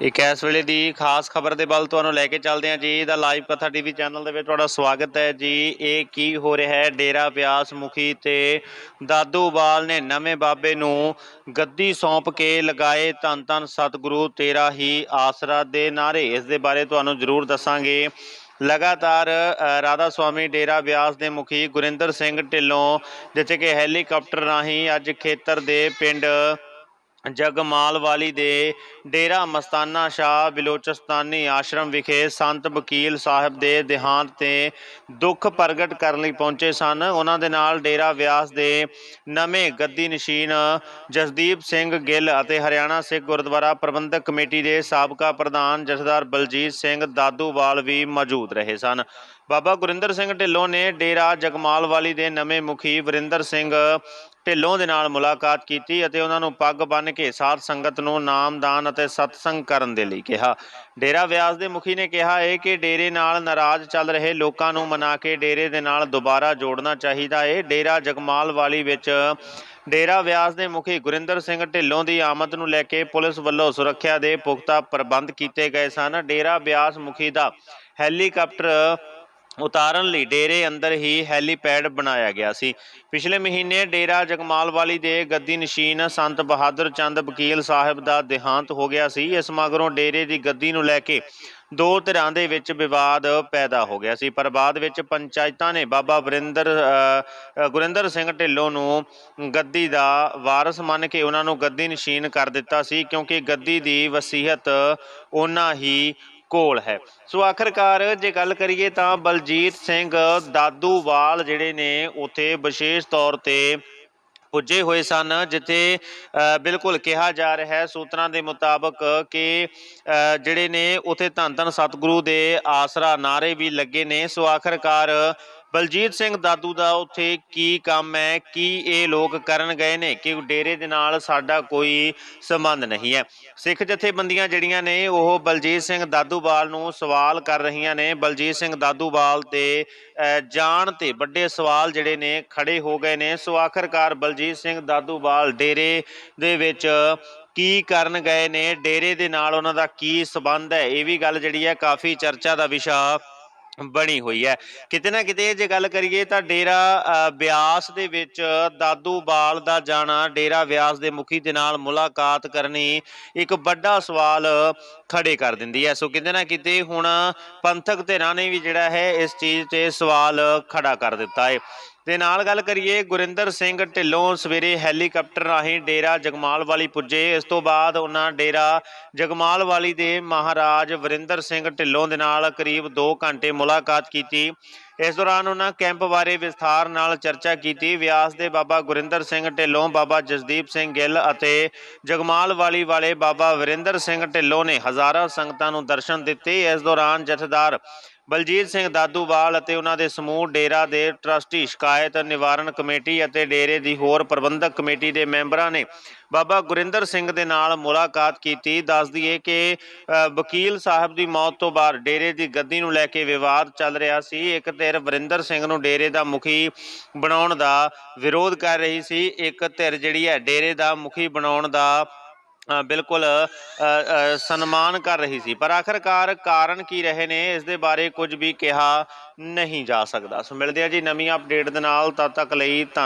ਇੱਕ ਇਸ ਵੇਲੇ ਦੀ ਖਾਸ ਖਬਰ ਦੇ ਵੱਲ ਤੁਹਾਨੂੰ ਲੈ ਕੇ ਚੱਲਦੇ ਹਾਂ ਜੀ। ਦਾ ਲਾਈਵ ਕਥਾ ਟੀਵੀ ਚੈਨਲ ਦੇ ਵਿੱਚ ਤੁਹਾਡਾ ਸਵਾਗਤ ਹੈ ਜੀ। ਇਹ ਕੀ ਹੋ ਰਿਹਾ ਹੈ? ਡੇਰਾ ਬਿਆਸ ਮੁਖੀ ਤੇ ਦਾਦੂਵਾਲ ਨੇ ਨਵੇਂ ਬਾਬੇ ਨੂੰ ਗੱਦੀ ਸੌਂਪ ਕੇ ਲਗਾਏ ਧੰਨ ਧੰਨ ਸਤਿਗੁਰੂ, ਤੇਰਾ ਹੀ ਆਸਰਾ ਦੇ ਨਾਰੇ। ਇਸ ਦੇ ਬਾਰੇ ਤੁਹਾਨੂੰ ਜ਼ਰੂਰ ਦੱਸਾਂਗੇ। ਲਗਾਤਾਰ ਰਾਧਾ ਸੁਆਮੀ ਡੇਰਾ ਬਿਆਸ ਦੇ ਮੁਖੀ ਗੁਰਿੰਦਰ ਸਿੰਘ ਢਿੱਲੋਂ ਜਿੱਥੇ ਕਿ ਹੈਲੀਕਾਪਟਰ ਰਾਹੀਂ ਅੱਜ ਖੇਤਰ ਦੇ ਪਿੰਡ ਜਗਮਾਲ ਵਾਲੀ ਦੇ ਡੇਰਾ ਮਸਤਾਨਾ ਸ਼ਾਹ ਬਿਲੋਚਿਸਤਾਨੀ ਆਸ਼ਰਮ ਵਿਖੇ ਸੰਤ ਵਕੀਲ ਸਾਹਿਬ ਦੇ ਦੇਹਾਂਤ ਤੇ ਦੁੱਖ ਪ੍ਰਗਟ ਕਰਨ ਲਈ ਪਹੁੰਚੇ ਸਨ। ਉਹਨਾਂ ਦੇ ਨਾਲ ਡੇਰਾ ਵਿਆਸ ਦੇ ਨਵੇਂ ਗੱਦੀ ਨਸ਼ੀਨ ਜਸਦੀਪ ਸਿੰਘ ਗਿੱਲ ਅਤੇ ਹਰਿਆਣਾ ਸਿੱਖ ਗੁਰਦੁਆਰਾ ਪ੍ਰਬੰਧਕ ਕਮੇਟੀ ਦੇ ਸਾਬਕਾ ਪ੍ਰਧਾਨ ਜਥੇਦਾਰ ਬਲਜੀਤ ਸਿੰਘ ਦਾਦੂਵਾਲ ਵੀ ਮੌਜੂਦ ਰਹੇ ਸਨ। ਬਾਬਾ ਗੁਰਿੰਦਰ ਸਿੰਘ ਢਿੱਲੋਂ ਨੇ ਡੇਰਾ ਜਗਮਾਲ ਵਾਲੀ ਦੇ ਨਵੇਂ ਮੁਖੀ ਵਰਿੰਦਰ ਸਿੰਘ ਢਿੱਲੋਂ ਦੇ ਨਾਲ ਮੁਲਾਕਾਤ ਕੀਤੀ ਅਤੇ ਉਹਨਾਂ ਨੂੰ ਪੱਗ ਬੰਨ੍ਹ ਕੇ ਸਾਧ ਸੰਗਤ ਨੂੰ ਨਾਮਦਾਨ ਅਤੇ ਸਤਸੰਗ ਕਰਨ ਦੇ ਲਈ ਕਿਹਾ। ਡੇਰਾ ਵਿਆਸ ਦੇ ਮੁਖੀ ਨੇ ਕਿਹਾ ਹੈ ਕਿ ਡੇਰੇ ਨਾਲ ਨਾਰਾਜ਼ ਚੱਲ ਰਹੇ ਲੋਕਾਂ ਨੂੰ ਮਨਾ ਕੇ ਡੇਰੇ ਦੇ ਨਾਲ ਦੁਬਾਰਾ ਜੋੜਨਾ ਚਾਹੀਦਾ ਹੈ ਡੇਰਾ ਜਗਮਾਲ ਵਾਲੀ ਵਿੱਚ ਡੇਰਾ ਵਿਆਸ ਦੇ ਮੁਖੀ ਗੁਰਿੰਦਰ ਸਿੰਘ ਢਿੱਲੋਂ ਦੀ ਆਮਦ ਨੂੰ ਲੈ ਕੇ ਪੁਲਿਸ ਵੱਲੋਂ ਸੁਰੱਖਿਆ ਦੇ ਪੁਖਤਾ ਪ੍ਰਬੰਧ ਕੀਤੇ ਗਏ ਸਨ। ਡੇਰਾ ਵਿਆਸ ਮੁਖੀ ਦਾ ਹੈਲੀਕਾਪਟਰ ਉਤਾਰਨ ਲਈ ਡੇਰੇ ਅੰਦਰ ਹੀ ਹੈਲੀਪੈਡ ਬਣਾਇਆ ਗਿਆ ਸੀ। ਪਿਛਲੇ ਮਹੀਨੇ ਡੇਰਾ ਜਗਮਾਲ ਵਾਲੀ ਦੇ ਗੱਦੀ ਨਸ਼ੀਨ ਸੰਤ ਬਹਾਦਰ ਚੰਦ ਵਕੀਲ ਸਾਹਿਬ ਦਾ ਦੇਹਾਂਤ ਹੋ ਗਿਆ ਸੀ। ਇਸ ਮਗਰੋਂ ਡੇਰੇ ਦੀ ਗੱਦੀ ਨੂੰ ਲੈ ਕੇ ਦੋ ਧਿਰਾਂ ਦੇ ਵਿੱਚ ਵਿਵਾਦ ਪੈਦਾ ਹੋ ਗਿਆ ਸੀ। ਪਰ ਬਾਅਦ ਵਿੱਚ ਪੰਚਾਇਤਾਂ ਨੇ ਬਾਬਾ ਵਰਿੰਦਰ ਗੁਰਿੰਦਰ ਸਿੰਘ ਢਿੱਲੋਂ ਨੂੰ ਗੱਦੀ ਦਾ ਵਾਰਸ ਮੰਨ ਕੇ ਉਹਨਾਂ ਨੂੰ ਗੱਦੀ ਨਸ਼ੀਨ ਕਰ ਦਿੱਤਾ ਸੀ। ਕਿਉਂਕਿ ਗੱਦੀ ਦੀ ਵਸੀਅਤ ਉਹਨਾਂ ਹੀ ਕੋਲ ਹੈ। ਸੋ ਆਖਰਕਾਰ ਜੇ ਗੱਲ ਕਰੀਏ ਤਾਂ ਬਲਜੀਤ ਸਿੰਘ ਦਾਦੂਵਾਲ ਜਿਹੜੇ ਨੇ ਉਥੇ ਵਿਸ਼ੇਸ਼ ਤੌਰ ਤੇ ਪੁੱਜੇ ਹੋਏ ਸਨ ਜਿੱਥੇ ਅ, ਬਿਲਕੁਲ ਕਿਹਾ ਜਾ ਰਿਹਾ ਹੈ ਸੂਤਰਾਂ ਦੇ ਮੁਤਾਬਕ ਕਿ ਅ, ਜਿਹੜੇ ਨੇ ਉਥੇ ਧੰਨ ਧੰਨ ਸਤਿਗੁਰੂ ਦੇ ਆਸਰਾ ਨਾਰੇ ਵੀ ਲੱਗੇ ਨੇ। ਸੋ ਆਖਰਕਾਰ ਬਲਜੀਤ ਸਿੰਘ ਦਾਦੂ ਦਾ ਉੱਥੇ ਕੀ ਕੰਮ ਹੈ? ਕੀ ਇਹ ਲੋਕ ਕਰਨ ਗਏ ਨੇ? ਕਿ ਡੇਰੇ ਦੇ ਨਾਲ ਸਾਡਾ ਕੋਈ ਸੰਬੰਧ ਨਹੀਂ ਹੈ? ਸਿੱਖ ਜਥੇਬੰਦੀਆਂ ਜਿਹੜੀਆਂ ਨੇ, ਉਹ ਬਲਜੀਤ ਸਿੰਘ ਦਾਦੂਵਾਲ ਨੂੰ ਸਵਾਲ ਕਰ ਰਹੀਆਂ ਨੇ। ਬਲਜੀਤ ਸਿੰਘ ਦਾਦੂਵਾਲ ਤੇ ਜਾਣ ਤੇ ਵੱਡੇ ਸਵਾਲ ਜਿਹੜੇ ਨੇ, ਖੜੇ ਹੋ ਗਏ ਨੇ। ਸੋ ਆਖਰਕਾਰ ਬਲਜੀਤ ਸਿੰਘ ਦਾਦੂਵਾਲ ਡੇਰੇ ਦੇ ਵਿੱਚ ਕੀ ਕਰਨ ਗਏ ਨੇ? ਡੇਰੇ ਦੇ ਨਾਲ ਉਹਨਾਂ ਦਾ ਕੀ ਸਬੰਧ ਹੈ? ਇਹ ਵੀ ਗੱਲ ਜਿਹੜੀ ਹੈ, ਕਾਫੀ ਚਰਚਾ ਦਾ ਵਿਸ਼ਾ ਬਣੀ ਹੋਈ ਹੈ। ਕਿਤੇ ਨਾ ਕਿਤੇ ਜੇ ਗੱਲ ਕਰੀਏ ਤਾਂ ਡੇਰਾ ਬਿਆਸ ਦੇ ਵਿੱਚ ਦਾਦੂ ਬਾਲ ਦਾ ਜਾਣਾ, ਡੇਰਾ ਬਿਆਸ ਦੇ ਮੁਖੀ ਦੇ ਨਾਲ ਮੁਲਾਕਾਤ ਕਰਨੀ ਇੱਕ ਵੱਡਾ ਸਵਾਲ ਖੜੇ ਕਰ ਦਿੰਦੀ ਹੈ। ਸੋ ਕਿਤੇ ਨਾ ਕਿਤੇ ਹੁਣ ਪੰਥਕ ਧਿਰਾਂ ਨੇ ਵੀ ਜਿਹੜਾ ਹੈ ਇਸ ਚੀਜ਼ ਤੇ ਸਵਾਲ ਖੜਾ ਕਰ ਦਿੱਤਾ ਹੈ। ਦੇ ਨਾਲ ਗੱਲ ਕਰੀਏ, ਗੁਰਿੰਦਰ ਸਿੰਘ ਢਿੱਲੋਂ ਸਵੇਰੇ ਹੈਲੀਕਾਪਟਰ ਰਾਹੀਂ ਡੇਰਾ ਜਗਮਾਲ ਵਾਲੀ ਪੁੱਜੇ। ਇਸ ਤੋਂ ਬਾਅਦ ਉਹਨਾਂ ਡੇਰਾ ਜਗਮਾਲ ਵਾਲੀ ਦੇ ਮਹਾਰਾਜ ਵਰਿੰਦਰ ਸਿੰਘ ਢਿੱਲੋਂ ਦੇ ਨਾਲ ਕਰੀਬ 2 ਘੰਟੇ ਮੁਲਾਕਾਤ ਕੀਤੀ। ਇਸ ਦੌਰਾਨ ਉਹਨਾਂ ਕੈਂਪ ਬਾਰੇ ਵਿਸਥਾਰ ਨਾਲ ਚਰਚਾ ਕੀਤੀ। ਵਿਆਸ ਦੇ ਬਾਬਾ ਗੁਰਿੰਦਰ ਸਿੰਘ ਢਿੱਲੋਂ, ਬਾਬਾ ਜਸਦੀਪ ਸਿੰਘ ਗਿੱਲ ਅਤੇ ਜਗਮਾਲ ਵਾਲੀ ਵਾਲੇ ਬਾਬਾ ਵਰਿੰਦਰ ਸਿੰਘ ਢਿੱਲੋਂ ਨੇ ਹਜ਼ਾਰਾਂ ਸੰਗਤਾਂ ਨੂੰ ਦਰਸ਼ਨ ਦਿੱਤੇ। ਇਸ ਦੌਰਾਨ ਜਥੇਦਾਰ ਬਲਜੀਤ ਸਿੰਘ ਦਾਦੂਵਾਲ ਅਤੇ ਉਹਨਾਂ ਦੇ ਸਮੂਹ ਡੇਰਾ ਦੇ ਟਰਸਟੀ ਸ਼ਿਕਾਇਤ ਨਿਵਾਰਨ ਕਮੇਟੀ ਅਤੇ ਡੇਰੇ ਦੀ ਹੋਰ ਪ੍ਰਬੰਧਕ ਕਮੇਟੀ ਦੇ ਮੈਂਬਰਾਂ ਨੇ ਬਾਬਾ ਗੁਰਿੰਦਰ ਸਿੰਘ ਦੇ ਨਾਲ ਮੁਲਾਕਾਤ ਕੀਤੀ। ਦੱਸ ਦਈਏ ਕਿ ਵਕੀਲ ਸਾਹਿਬ ਦੀ ਮੌਤ ਤੋਂ ਬਾਅਦ ਡੇਰੇ ਦੀ ਗੱਦੀ ਨੂੰ ਲੈ ਕੇ ਵਿਵਾਦ ਚੱਲ ਰਿਹਾ ਸੀ। ਇੱਕ ਧਿਰ ਵਰਿੰਦਰ ਸਿੰਘ ਨੂੰ ਡੇਰੇ ਦਾ ਮੁਖੀ ਬਣਾਉਣ ਦਾ ਵਿਰੋਧ ਕਰ ਰਹੀ ਸੀ। ਇੱਕ ਧਿਰ ਜਿਹੜੀ ਹੈ, ਡੇਰੇ ਦਾ ਮੁਖੀ ਬਣਾਉਣ ਦਾ ਬਿਲਕੁਲ ਸਨਮਾਨ ਕਰ ਰਹੀ ਸੀ। ਪਰ ਆਖਰਕਾਰ ਕਾਰਨ ਕੀ ਰਹੇ ਨੇ, ਇਸ ਦੇ ਬਾਰੇ ਕੁਝ ਵੀ ਕਿਹਾ ਨਹੀਂ ਜਾ ਸਕਦਾ। ਸੋ ਮਿਲਦੇ ਆ ਜੀ ਨਵੀਂ ਅਪਡੇਟ ਦੇ ਨਾਲ, ਤਦ ਤੱਕ ਲਈ ਧੰਨ